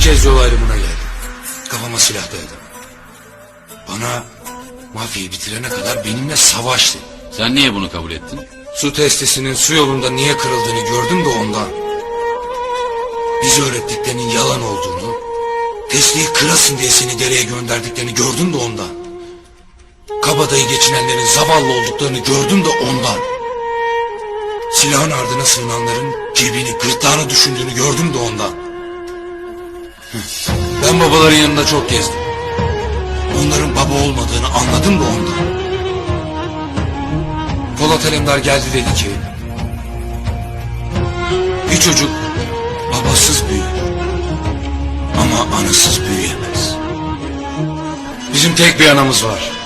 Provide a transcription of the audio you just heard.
Kez yol ayrımına geldim. Kafama silah dayadım. Bana mafyayı bitirene kadar benimle savaş dedi. Sen niye bunu kabul ettin? Su testisinin su yolunda niye kırıldığını gördüm de ondan. Bize öğrettiklerinin yalan olduğunu, testiyi kırasın diye seni dereye gönderdiklerini gördüm de ondan. Kabadayı geçinenlerin zavallı olduklarını gördüm de ondan. Silahın ardına sığınanların cebini, gırtlağını düşündüğünü gördüm de ondan. Babaların yanında çok gezdim. Onların baba olmadığını anladım da ondan. Polat Alemdar geldi dedi ki bir çocuk babasız büyür ama anasız büyüyemez. Bizim tek bir anamız var.